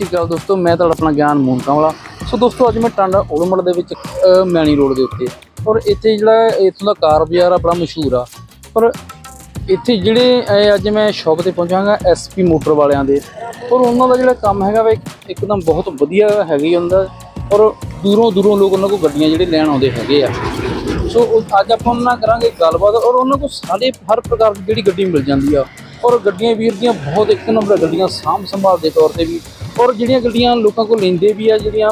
ਸ਼੍ਰੀ ਅਕਾਲ ਦੋਸਤੋ ਮੈਂ ਤੁਹਾਡਾ ਆਪਣਾ ਗਿਆਨ ਮੂਨਕਾ ਵਾਲਾ। ਸੋ ਦੋਸਤੋ ਅੱਜ ਮੈਂ ਟਾਂਡਾ ਓਲਮੜ ਦੇ ਵਿੱਚ ਅਹ, ਮੈਣੀ ਰੋਡ ਦੇ ਉੱਤੇ। ਔਰ ਇੱਥੇ ਜਿਹੜਾ ਇੱਥੋਂ ਦਾ ਕਾਰ ਬਾਜ਼ਾਰ ਆ ਬੜਾ ਮਸ਼ਹੂਰ ਆ। ਪਰ ਇੱਥੇ ਜਿਹੜੇ ਅੱਜ ਮੈਂ ਸ਼ਾਪ ਤੇ ਪਹੁੰਚਾਂਗਾ ਐਸਪੀ ਮੋਟਰ ਵਾਲਿਆਂ ਦੇ। ਔਰ ਉਹਨਾਂ ਦਾ ਜਿਹੜਾ ਕੰਮ ਹੈਗਾ ਵਾ ਇੱਕਦਮ ਬਹੁਤ ਵਧੀਆ ਹੈਗੀ ਹੁੰਦਾ। ਔਰ ਦੂਰੋਂ ਦੂਰੋਂ ਲੋਕ ਉਹਨਾਂ ਕੋਲ ਗੱਡੀਆਂ ਜਿਹੜੇ ਲੈਣ ਆਉਂਦੇ ਹੈਗੇ ਆ। ਸੋ ਅੱਜ ਆਪਾਂ ਉਹਨਾਂ ਨਾਲ ਕਰਾਂਗੇ ਗੱਲਬਾਤ। ਔਰ ਉਹਨਾਂ ਕੋਲ ਸਾਰੇ ਹਰ ਪ੍ਰਕਾਰ ਦੀ ਜਿਹੜੀ ਗੱਡੀ ਮਿਲ ਜਾਂਦੀ ਆ। ਔਰ ਗੱਡੀਆਂ ਵੀਰ ਦੀਆਂ ਬਹੁਤ ਇੱਕ ਨੰਬਰ ਗੱਡੀਆਂ ਸਾਂਭ ਸੰਭਾਲ ਦੇ ਤੌਰ ਤੇ ਵੀ। ਔਰ ਜਿਹੜੀਆਂ ਗੱਡੀਆਂ ਲੋਕਾਂ ਕੋਲ ਲੈਂਦੇ ਵੀ ਆ, ਜਿਹੜੀਆਂ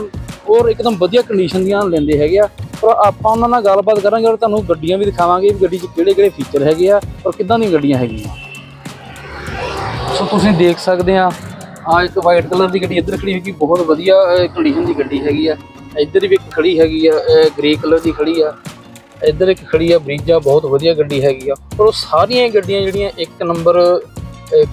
ਔਰ ਇੱਕਦਮ ਵਧੀਆ ਕੰਡੀਸ਼ਨ ਦੀਆਂ ਲੈਂਦੇ ਹੈਗੇ ਆ, ਔਰ ਆਪਾਂ ਉਹਨਾਂ ਨਾਲ ਗੱਲਬਾਤ ਕਰਾਂਗੇ ਔਰ ਤੁਹਾਨੂੰ ਗੱਡੀਆਂ ਵੀ ਦਿਖਾਵਾਂਗੇ ਵੀ ਗੱਡੀ 'ਚ ਕਿਹੜੇ ਕਿਹੜੇ ਫੀਚਰ ਹੈਗੇ ਆ ਔਰ ਕਿੱਦਾਂ ਦੀਆਂ ਗੱਡੀਆਂ ਹੈਗੀਆਂ। ਸੋ ਤੁਸੀਂ ਦੇਖ ਸਕਦੇ ਆ ਆ ਇੱਕ ਵਾਈਟ ਕਲਰ ਦੀ ਗੱਡੀ ਇੱਧਰ ਖੜੀ ਹੈਗੀ ਬਹੁਤ ਵਧੀਆ ਕੰਡੀਸ਼ਨ ਦੀ ਗੱਡੀ ਹੈਗੀ ਆ। ਇੱਧਰ ਵੀ ਇੱਕ ਖੜੀ ਹੈਗੀ ਆ ਗ੍ਰੇ ਕਲਰ ਦੀ ਖੜੀ ਆ। ਇੱਧਰ ਇੱਕ ਖੜੀ ਆ ਬਰੀਜਾ ਬਹੁਤ ਵਧੀਆ ਗੱਡੀ ਹੈਗੀ ਆ। ਔਰ ਉਹ ਸਾਰੀਆਂ ਗੱਡੀਆਂ ਜਿਹੜੀਆਂ ਇੱਕ ਨੰਬਰ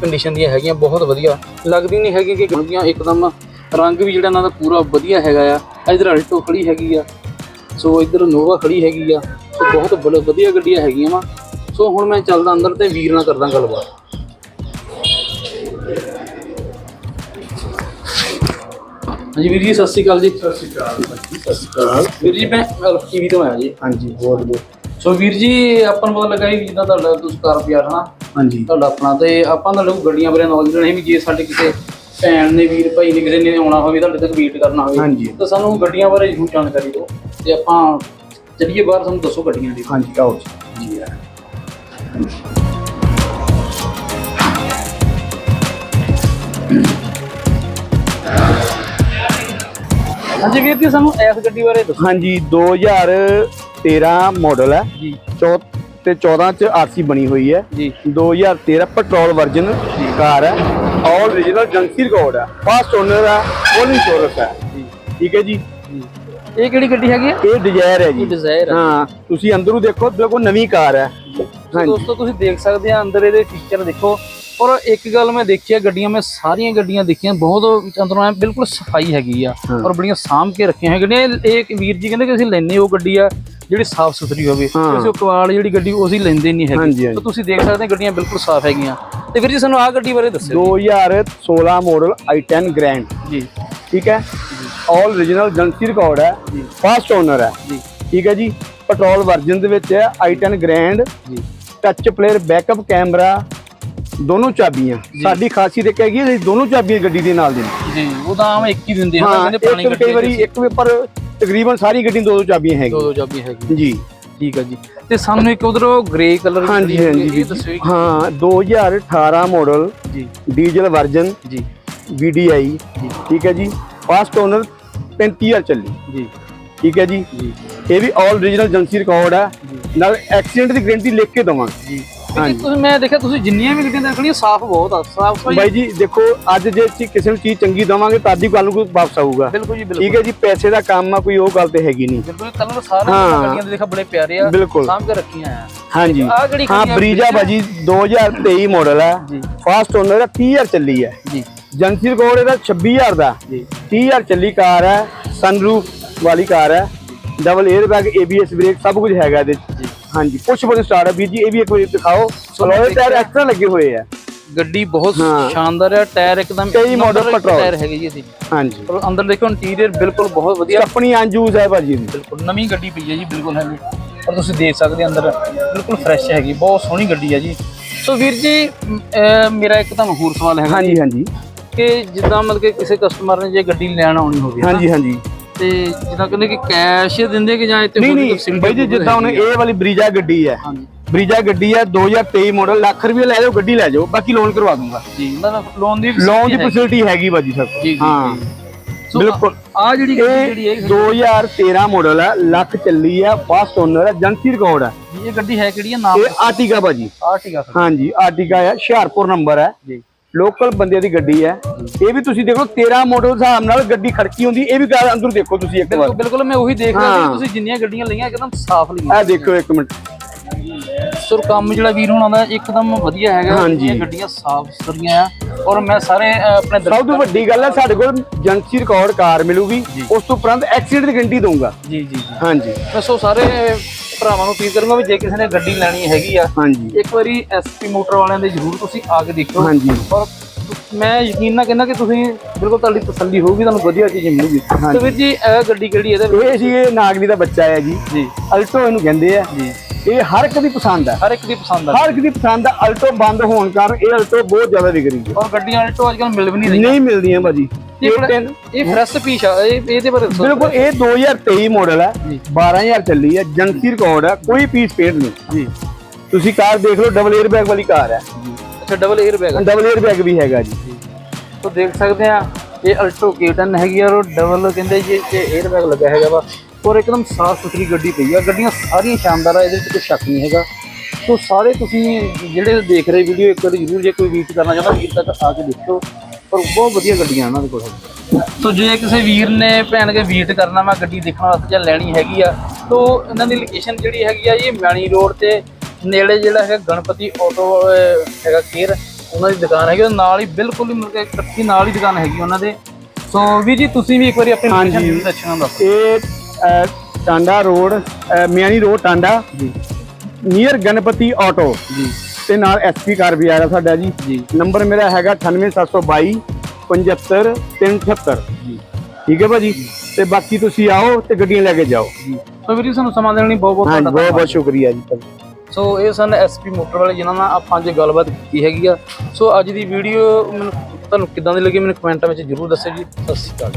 ਕੰਡੀਸ਼ਨ ਦੀਆਂ ਹੈਗੀਆਂ ਬਹੁਤ ਵਧੀਆ। ਲੱਗਦੀ ਨਹੀਂ ਹੈਗੀ ਕਿ ਗੱਡੀਆਂ ਇੱਕਦਮ ਰੰਗ ਵੀ ਜਿਹੜਾ ਇਹਨਾਂ ਦਾ ਪੂਰਾ ਵਧੀਆ ਹੈਗਾ ਆ। ਇੱਧਰ ਅਲਟੋ ਖੜੀ ਹੈਗੀ ਆ। ਸੋ ਇੱਧਰ ਨੋਵਾ ਖੜੀ ਹੈਗੀ ਆ। ਸੋ ਬਹੁਤ ਵਧੀਆ ਗੱਡੀਆਂ ਹੈਗੀਆਂ ਵਾ। ਸੋ ਹੁਣ ਮੈਂ ਚੱਲਦਾ ਅੰਦਰ ਤੇ ਵੀਰ ਨਾਲ ਕਰਦਾ ਗੱਲਬਾਤ। ਹਾਂਜੀ ਵੀਰ ਜੀ ਸਤਿ ਸ਼੍ਰੀ ਅਕਾਲ ਜੀ। ਸਤਿ ਸ਼੍ਰੀ ਅਕਾਲ ਸਤਿ ਸ਼੍ਰੀ ਅਕਾਲ। ਵੀਰ ਜੀ ਮੈਂ ਅਲਫ ਟੀਵੀ ਤੋਂ ਆਇਆ ਜੀ। ਹਾਂਜੀ ਬਹੁਤ ਬਹੁਤ ਸੋ ਵੀਰ ਜੀ ਆਪਾਂ ਨੂੰ ਪਤਾ ਲੱਗਾ ਵੀ ਜਿੱਦਾਂ ਤੁਹਾਡਾ ਤੁਸੀਂ ਕਾਰ ਪਿਆਰ ਹਨਾ ਹਾਂਜੀ। ਤੁਹਾਡਾ ਆਪਣਾ ਤੇ ਆਪਾਂ ਕੋਲ ਗੱਡੀਆਂ ਬਾਰੇ ਨੌਲੇਜ ਲੈਣੀ ਵੀ ਜੇ ਸਾਡੇ ਕਿਸੇ ਭੈਣ ਨੇ ਵੀਰ ਭਾਈ ਨੇ ਕਿਸੇ ਨੇ ਆਉਣਾ ਹੋਵੇ ਤੁਹਾਡੇ ਤੱਕ ਵੇਟ ਕਰਨਾ ਹੋਵੇ ਹਾਂਜੀ। ਤਾਂ ਸਾਨੂੰ ਗੱਡੀਆਂ ਬਾਰੇ ਜ਼ਰੂਰ ਜਾਣਕਾਰੀ ਦਿਓ ਤੇ ਆਪਾਂ ਚੱਲੀਏ ਬਾਹਰ ਸਾਨੂੰ ਦੱਸੋ ਗੱਡੀਆਂ ਦੀ। ਹਾਂਜੀ ਆਓ ਜੀ। ਜੀ ਹਾਂਜੀ ਵੀਰ ਜੀ ਸਾਨੂੰ ਇਸ ਗੱਡੀ ਬਾਰੇ ਦੱਸੋ। ਹਾਂਜੀ 2013 ਮਾਡਲ ਹੈ। ਜੀ। ਚੌ ਤੇ 14 ਚ ਆਰਸੀ ਬਣੀ ਹੋਈ ਹੈ। ਜੀ। 2013 ਪੈਟਰੋਲ ਵਰਜਨ ਕਾਰ ਹੈ। ਆਲ ਰੀਜਨਲ ਏਜੰਸੀ ਰਿਕਾਰਡ ਹੈ। ਫਸਟ ਓਨਰ ਹੈ ਫੁੱਲ ਇੰਸ਼ੋਰੈਂਸ ਹੈ। ਠੀਕ ਹੈ ਜੀ? ਇਹ ਕਿਹੜੀ ਗੱਡੀ ਹੈਗੀ ਹੈ? ਇਹ ਡਿਜ਼ਾਇਰ ਹੈ ਜੀ। Dzire ਹੈ। ਹਾਂ ਤੁਸੀਂ ਅੰਦਰੋਂ ਦੇਖੋ ਬਿਲਕੁਲ ਨਵੀਂ ਕਾਰ ਹੈ। ਦੋਸਤੋ ਤੁਸੀਂ ਦੇਖ ਸਕਦੇ ਆ ਅੰਦਰ ਇਹਦੇ ਫੀਚਰ ਦੇਖੋ। ਔਰ ਇੱਕ ਗੱਲ ਮੈਂ ਦੇਖੀ ਆ ਗੱਡੀਆਂ ਮੈਂ ਸਾਰੀਆਂ ਗੱਡੀਆਂ ਦੇਖੀਆਂ ਬਹੁਤ ਅੰਦਰੋਂ ਐਂ ਬਿਲਕੁਲ ਸਫ਼ਾਈ ਹੈਗੀ ਆ। ਔਰ ਬੜੀਆਂ ਸਾਂਭ ਕੇ ਰੱਖੀਆਂ ਹੈ ਗੱਡੀਆਂ ਇਹ ਵੀਰ ਜੀ ਕਹਿੰਦੇ ਕਿ ਅਸੀਂ ਲੈਨੇ ਉਹ ਗੱਡੀ ਆ। ਜਿਹੜੀ ਸਾਫ਼ ਸੁਥਰੀ ਹੋਵੇ ਉਹ ਕਵਾੜ ਜਿਹੜੀ ਗੱਡੀ ਉਹ ਅਸੀਂ ਲੈਂਦੇ ਨਹੀਂ ਹੈਗੇ। ਤਾਂ ਤੁਸੀਂ ਦੇਖ ਸਕਦੇ ਗੱਡੀਆਂ ਬਿਲਕੁਲ ਸਾਫ਼ ਹੈਗੀਆਂ। ਤੇ ਵੀਰ ਜੀ ਸਾਨੂੰ ਆਹ ਗੱਡੀ ਬਾਰੇ ਦੱਸਿਓ 2016 ਮਾਡਲ i10 ਗ੍ਰੈਂਡ ਜੀ। ਠੀਕ ਹੈ? ਆਲ ਰੀਜਨਲ ਏਜੰਸੀ ਰਿਕਾਰਡ ਹੈ। ਜੀ। ਫਸਟ ਓਨਰ ਹੈ। ਜੀ। ਠੀਕ ਹੈ ਜੀ? ਪੈਟਰੋਲ ਵਰਜਨ ਦੇ ਵਿੱਚ ਹੈ i10 ਗ੍ਰੈਂਡ ਜੀ। ਟੱਚ ਪਲੇਅਰ ਬੈਕਅਪ ਕੈਮਰਾ ਦੋਨੋਂ ਚਾਬੀਆਂ। ਸਾਡੀ ਖਾਸੀਅਤ ਇੱਕ ਹੈਗੀ ਅਸੀਂ ਦੋਨੋਂ ਚਾਬੀਆਂ ਗੱਡੀ ਦੇ ਨਾਲ ਦੇਣੀ ਜੀ। ਉਹ ਤਾਂ ਆਮ ਇੱਕ ਹੀ ਦਿੰਦੇ ਹਾਂ ਕਹਿੰਦੇ ਪੁਰਾਣੀ ਕਈ ਵਾਰੀ ਇੱਕ ਵੀ ਪਰ ਤਕਰੀਬਨ ਸਾਰੀ ਗੱਡੀ ਦੋ ਦੋ ਚਾਬੀਆਂ ਦੋ ਹੈਗੀਆਂ। ਦੋ ਚਾਬੀ ਹੈਗੀ ਜੀ। ਠੀਕ ਹੈ ਜੀ। ਤੇ ਸਾਨੂੰ ਇੱਕ ਉਧਰ ਗ੍ਰੇ ਕਲਰ ਹਾਂਜੀ ਹਾਂਜੀ ਜੀ। ਹਾਂ 2018 ਮਾਡਲ ਜੀ। ਡੀਜ਼ਲ ਵਰਜਨ ਜੀ। VDI ਜੀ। ਠੀਕ ਹੈ ਜੀ। ਫਸਟ ਓਨਰ 35000 ਚੱਲੀ। ਜੀ। ਠੀਕ ਹੈ ਜੀ। ਜੀ। ਇਹ ਵੀ ਆਲ ਰੀਜਨਲ ਏਜੰਸੀ ਰਿਕਾਰਡ ਹੈ ਜੀ। ਨਾਲ ਐਕਸੀਡੈਂਟ ਦੀ ਗਾਰੰਟੀ ਲਿਖ ਕੇ ਦਵਾਂਗੇ। ਜੀ। ਹਾਂਜੀ। ਤੁਸੀਂ ਮੈਂ ਦੇਖਿਆ ਤੁਸੀਂ ਜਿੰਨੀਆਂ ਵੀ ਗੱਡੀਆਂ ਦੇਖਣੀਆਂ ਸਾਫ਼ ਬਹੁਤ ਆ ਸਾਫ਼ ਸਫ਼ਾਈ ਬਾਈ ਜੀ ਦੇਖੋ ਅੱਜ ਜੇ ਅਸੀਂ ਕਿਸੇ ਨੂੰ ਚੀਜ਼ ਚੰਗੀ ਦਵਾਂਗੇ ਤਾਂ ਦੀ ਕੱਲ ਨੂੰ ਕੋਈ ਵਾਪਸ ਆਊਗਾ। ਬਿਲਕੁਲ ਜੀ ਬਿਲਕੁਲ। ਠੀਕ ਹੈ ਜੀ ਪੈਸੇ ਦਾ ਕੰਮ ਆ ਕੋਈ ਉਹ ਗੱਲ ਤੇ ਹੈਗੀ ਨਹੀਂ। ਬਿਲਕੁਲ ਕਲਰ ਸਾਰੇ ਹਾਂ। ਗੱਡੀਆਂ ਦੇ ਦੇਖਾ ਬੜੇ ਪਿਆਰੇ ਆ ਬਿਲਕੁਲ। ਸਾਂਭ ਕੇ ਰੱਖੀਆਂ ਆ। ਹਾਂਜੀ। ਆਹ ਕਿਹੜੀ ਹਾਂ ਆ? ਬਰੀਜਾ ਬਾਜੀ 2023 ਮਾਡਲ ਹੈ ਜੀ। ਫਸਟ ਓਨਰ ਹੈ 30000 ਚੱਲੀ ਹੈ ਜੀ। ਏਜੰਸੀ ਰਿਕਾਰਡ ਇਹਦਾ 26000 ਦਾ। ਜੀ। 30000 ਚੱਲੀ ਕਾਰ ਹੈ ਸਨਰੂਫ ਵਾਲੀ ਕਾਰ ਹੈ double air bag ABS brake ਸਭ ਕੁਝ ਹੈਗਾ ਇਹਦੇ 'ਚ। ਜੀ। ਹਾਂਜੀ ਪੁਸ਼ ਬਟਨ ਸਟਾਰਟ ਹੈ ਵੀਰ ਜੀ ਇਹ ਵੀ ਇੱਕ ਵਾਰੀ ਦਿਖਾਓ। ਸਲੋਏ ਟਾਇਰ ਐਕਸਟਰਾ ਲੱਗੇ ਹੋਏ ਆ। ਗੱਡੀ ਬਹੁਤ ਹਾਂ। ਸ਼ਾਨਦਾਰ ਹੈ ਟਾਇਰ ਇੱਕਦਮ ਕਈ ਇੱਕ model number petrol। ਟਾਇਰ ਹੈਗੇ ਜੀ ਇਹਦੇ। ਹਾਂਜੀ। ਔਰ ਅੰਦਰ ਦੇਖੋ ਇੰਟੀਰੀਅਰ ਬਿਲਕੁਲ ਬਹੁਤ ਵਧੀਆ। ਆਪਣੀ ਅਨਯੂਜ਼ ਹੈ ਭਾਜੀ ਇਹਦੀ। ਬਿਲਕੁਲ ਨਵੀਂ ਗੱਡੀ ਪਈ ਹੈ ਜੀ ਬਿਲਕੁਲ ਹੈਗੀ। ਔਰ ਤੁਸੀਂ ਦੇਖ ਸਕਦੇ ਹੋ ਅੰਦਰ ਬਿਲਕੁਲ ਫਰੈਸ਼ ਹੈਗੀ ਬਹੁਤ ਸੋਹਣੀ ਗੱਡੀ ਹੈ ਜੀ। ਸੋ ਵੀਰ ਜੀ ਮ, ਅਹ, ਮੇਰਾ ਇੱਕ ਤੁਹਾਨੂੰ ਹੋਰ ਸਵਾਲ ਹੈਗਾ ਹਾਂਜੀ ਹਾਂਜੀ। ਕਿ ਜਿੱਦਾਂ ਮਤਲਬ ਕਿ ਕਿਸੇ ਕਸਟਮਰ ਨੇ ਜੇ ਗੱਡੀ ਲੈਣ ਆਉਣੀ ਹੋਵੇ ਹਾਂਜੀ ਹਾਂਜੀ। ਤੇ ਜਿੱਦਾਂ ਕਹਿੰਦੇ ਕਿ ਕੈਸ਼ ਦਿੰਦੇ ਕਿ ਜਾਂ ਇੱਥੇ ਨਹੀਂ ਨਹੀਂ ਬਾਈ ਜੀ ਜਿੱਦਾਂ ਹੁਣ? ਇਹ ਵਾਲੀ ਬਰੀਜਾ ਗੱਡੀ ਹੈ। ਬਰੀਜਾ ਗੱਡੀ ਹੈ 2023 ਮਾਡਲ ਲੱਖ ਰੁਪਏ ਲੈ ਜਾਓ ਗੱਡੀ ਲੈ ਜਾਓ ਬਾਕੀ ਲੋਨ ਕਰਵਾ ਦੂੰਗਾ। ਜੀ ਮਤਲਬ ਲੋਨ ਦੀ ਲੋਨ ਦੀ ਫੈਸਿਲਿਟੀ ਹੈਗੀ ਭਾਜੀ ਸਰ। ਜੀ, ਹਾਂ। ਬਿਲਕੁਲ। ਆ ਜਿਹੜੀ ਗੱਡੀ ਜਿਹੜੀ ਹੈ 2013 ਮਾਡਲ ਹੈ ਲੱਖ ਚੱਲੀ ਹੈ ਫਸਟ ਓਨਰ ਹੈ ਏਜੰਸੀ ਰਿਕਾਰਡ ਹੈ। ਇਹ ਗੱਡੀ ਹੈ ਕਿਹੜੀ ਹੈ? ਨਾਮ ਇਹ ਆਰਟਿਕਾ ਭਾਜੀ ਆਰਟਿਕਾ ਹਾਂਜੀ ਆਰਟਿਕਾ ਹੈ ਹੁਸ਼ਿਆਰਪੁਰ ਨੰਬਰ ਹੈ। ਜੀ। ਲੋਕਲ ਬੰਦੇ ਦੀ ਗੱਡੀ ਹੈ। ਇਹ ਵੀ ਤੁਸੀਂ ਦੇਖੋ 13 ਮਾਡਲ ਹਿਸਾਬ ਨਾਲ ਗੱਡੀ ਖੜਕੀ ਹੁੰਦੀ ਇਹ ਵੀ ਕਾਰ ਅੰਦਰ ਦੇਖੋ ਤੁਸੀਂ ਇੱਕ ਵਾਰ। ਬਿਲਕੁਲ ਮੈਂ ਉਹੀ ਦੇਖ ਰਿਹਾ। ਸੀ ਤੁਸੀਂ ਜਿੰਨੀਆਂ ਗੱਡੀਆਂ ਲਈਆਂ ਇੱਕਦਮ ਸਾਫ਼ ਲਈਆਂ। ਇਹ ਦੇਖੋ ਇੱਕ ਮਿੰਟ। ਸੋ ਕੰਮ ਜਿਹੜਾ ਵੀਰ ਹੋਣਾ ਦਾ ਇੱਕਦਮ ਵਧੀਆ ਹੈਗਾ। ਇਹ ਗੱਡੀਆਂ ਸਾਫ਼ ਸੁਥਰੀਆਂ ਆ ਔਰ ਮੈਂ ਸਾਰੇ ਆਪਣੇ ਸਭ ਤੋਂ ਵੱਡੀ ਗੱਲ ਹੈ ਸਾਡੇ ਕੋਲ ਏਜੰਸੀ ਰਿਕਾਰਡ ਕਾਰ ਮਿਲੂਗੀ ਉਸ ਤੋਂ ਉਪਰੰਤ ਐਕਸੀਡੈਂਟ ਦੀ ਗਾਰੰਟੀ ਦਊਂਗਾ। ਜੀ ਜੀ ਹਾਂਜੀ। ਸੋ ਸਾਰੇ ਭਰਾਵਾਂ ਨੂੰ ਅਪੀਲ ਕਰੂੰਗਾ ਵੀ ਜੇ ਕਿਸੇ ਨੇ ਗੱਡੀ ਲੈਣੀ ਹੈਗੀ ਆ ਹਾਂਜੀ। ਇੱਕ ਵਾਰੀ ਐਸਪੀ ਮੋਟਰ ਵਾਲਿਆਂ ਦੇ ਜ਼ਰੂਰ ਤੁਸੀਂ ਆ ਕੇ ਦੇਖੋ ਹਾਂਜੀ। ਔਰ ਮੈਂ ਯਕੀਨ ਨਾਲ ਕਹਿੰਦਾ ਕਿ ਤੁਸੀਂ ਬਿਲਕੁਲ ਤੁਹਾਡੀ ਤਸੱਲੀ ਹੋਊਗੀ ਤੁਹਾਨੂੰ ਵਧੀਆ ਚੀਜ਼ ਮਿਲੂਗੀ। ਤੇ ਵੀਰ ਜੀ ਇਹ ਗੱਡੀ ਕਿਹੜੀ ਇਹਦੇ ਵਿੱਚ? ਇਹ ਜੀ ਇਹ ਨਾਗਲੀ ਦਾ ਬੱਚਾ ਹੈ ਜੀ। ਜੀ। ਅਲਟੋ ਇਹਨੂੰ ਕਹਿੰਦੇ ਆ। ਜੀ। ਇਹ ਹਰ ਇੱਕ ਦੀ ਪਸੰਦ ਹੈ ਹਰ ਇੱਕ ਦੀ ਪਸੰਦ ਆ। ਹਰ ਇੱਕ ਦੀ ਪਸੰਦ ਹੈ ਅਲਟੋ ਬੰਦ ਹੋਣ ਕਾਰਨ ਇਹ ਅਲਟੋ ਬਹੁਤ ਜ਼ਿਆਦਾ ਵਿਕ ਰਹੀ ਹੈ। ਔਰ ਗੱਡੀਆਂ ਆਲਟੋ ਅੱਜ ਕੱਲ ਮਿਲ ਵੀ ਨਹੀਂ ਰਹੀਆਂ। ਨਹੀਂ ਮਿਲਦੀਆਂ ਭਾਜੀ। ਇਹ ਤਿੰਨ ਇਹ ਫਰੈਸ਼ ਪੀਸ ਆ ਇਹ ਇਹਦੇ ਬਿਲਕੁਲ ਇਹ 2023 ਮਾਡਲ ਹੈ 12000 ਚੱਲੀ ਹੈ ਜੰਸੀ ਰਿਕਾਰਡ ਹੈ ਕੋਈ ਪੀਸ ਪੇਡ ਨਹੀਂ। ਜੀ। ਤੁਸੀਂ ਕਾਰ ਦੇਖ ਲਓ ਡਬਲ 에ਅਰ ਬੈਗ ਵਾਲੀ ਕਾਰ ਹੈ। ਅੱਛਾ double air bag double air bag ਵੀ ਹੈਗਾ ਜੀ। ਤੋਂ ਦੇਖ ਸਕਦੇ ਆ ਇਹ ਅਲਟੋ ਕੇਟਨ ਹੈਗੀ ਆ ਔਰ ਡਬਲ ਕਹਿੰਦੇ ਜੀ ਇਹ 에ਅਰ ਬੈਗ ਲੱਗਾ ਹੈਗਾ ਵਾ। ਔਰ ਇੱਕਦਮ ਸਾਫ਼ ਸੁਥਰੀ ਗੱਡੀ ਪਈ ਆ। ਗੱਡੀਆਂ ਸਾਰੀਆਂ ਸ਼ਾਨਦਾਰ ਆ ਇਹਦੇ ਵਿੱਚ ਕੋਈ ਸ਼ੱਕ ਨਹੀਂ ਹੈਗਾ। ਤੋਂ ਸਾਰੇ ਤੁਸੀਂ ਜਿਹੜੇ ਦੇਖ ਰਹੇ ਵੀਡੀਓ ਇੱਕ ਵਾਰ ਜ਼ਰੂਰ ਜੇ ਕੋਈ ਵੀਟ ਕਰਨਾ ਚਾਹੁੰਦਾ ਵੀਰ ਤੱਕ ਆ ਕੇ ਦੇਖੋ। ਪਰ ਬਹੁਤ ਵਧੀਆ ਗੱਡੀਆਂ ਉਹਨਾਂ ਦੇ ਕੋਲ। ਤੋ ਜੇ ਕਿਸੇ ਵੀਰ ਨੇ ਭੈਣ ਕੇ ਵੀਟ ਕਰਨਾ ਵਾ ਗੱਡੀ ਦੇਖਣ ਵਾਸਤੇ ਜਾਂ ਲੈਣੀ ਹੈਗੀ ਆ ਤੋ ਇਹਨਾਂ ਦੀ ਲੋਕੇਸ਼ਨ ਜਿਹੜੀ ਹੈਗੀ ਆ ਇਹ ਮੈਣੀ ਰੋਡ ਤੇ ਨੇੜੇ ਜਿਹੜਾ ਹੈਗਾ ਗਣਪਤੀ ਆਟੋ ਹੈਗਾ ਕੇਅਰ ਉਹਨਾਂ ਦੀ ਦੁਕਾਨ ਹੈਗੀ ਉਹਦੇ ਨਾਲ ਹੀ ਬਿਲਕੁਲ ਹੀ ਮਿਲ ਕੇ ਇਕੱਠੀ ਨਾਲ ਹੀ ਦੁਕਾਨ ਹੈਗੀ ਉਹਨਾਂ ਦੇ। ਸੋ ਵੀ ਜੀ ਤੁਸੀਂ ਵੀ ਇੱਕ ਵਾਰੀ ਆਪਣੀ ਲੋਕੇਸ਼ਨ ਦੱਸਣਾ ਦੱਸੋ। ਇਹ ਟਾਂਡਾ ਰੋਡ ਮਿਆਣੀ ਰੋਡ ਟਾਂਡਾ। ਜੀ। Near Ganpati auto. ਜੀ। ਤੇ ਨਾਲ ਐਸਪੀ ਕਾਰ ਵੀ ਆ ਰਿਹਾ ਸਾਡਾ ਜੀ। ਜੀ। ਨੰਬਰ ਮੇਰਾ ਹੈਗਾ 98722 75378 ਜੀ। ਠੀਕ ਹੈ ਭਾਜੀ? ਤੇ ਬਾਕੀ ਤੁਸੀਂ ਆਓ ਤੇ ਗੱਡੀਆਂ ਲੈ ਕੇ ਜਾਓ। ਜੀ। ਸੋ ਵੀਰ ਜੀ ਸਾਨੂੰ ਸਮਾਂ ਦੇਣ ਲਈ ਬਹੁਤ ਬਹੁਤ ਤੁਹਾਡਾ ਬਹੁਤ ਧੰਨਵਾਦ। ਬਹੁਤ ਸ਼ੁਕਰੀਆ ਜੀ ਸੋ ਇਹ ਸਨ ਐਸਪੀ ਮੋਟਰ ਵਾਲੇ ਜਿਨ੍ਹਾਂ ਨਾਲ ਆਪਾਂ ਅੱਜ ਗੱਲਬਾਤ ਕੀਤੀ ਹੈਗੀ ਆ। ਸੋ ਅੱਜ ਦੀ ਵੀਡੀਓ ਮੈਨੂੰ ਤੁਹਾਨੂੰ ਕਿੱਦਾਂ ਦੀ ਲੱਗੀ? ਮੈਨੂੰ ਕਮੈਂਟਾਂ ਵਿੱਚ ਜਰੂਰ ਦੱਸਿਓ ਜੀ। ਸਤਿ ਸ਼੍ਰੀ ਅਕਾਲ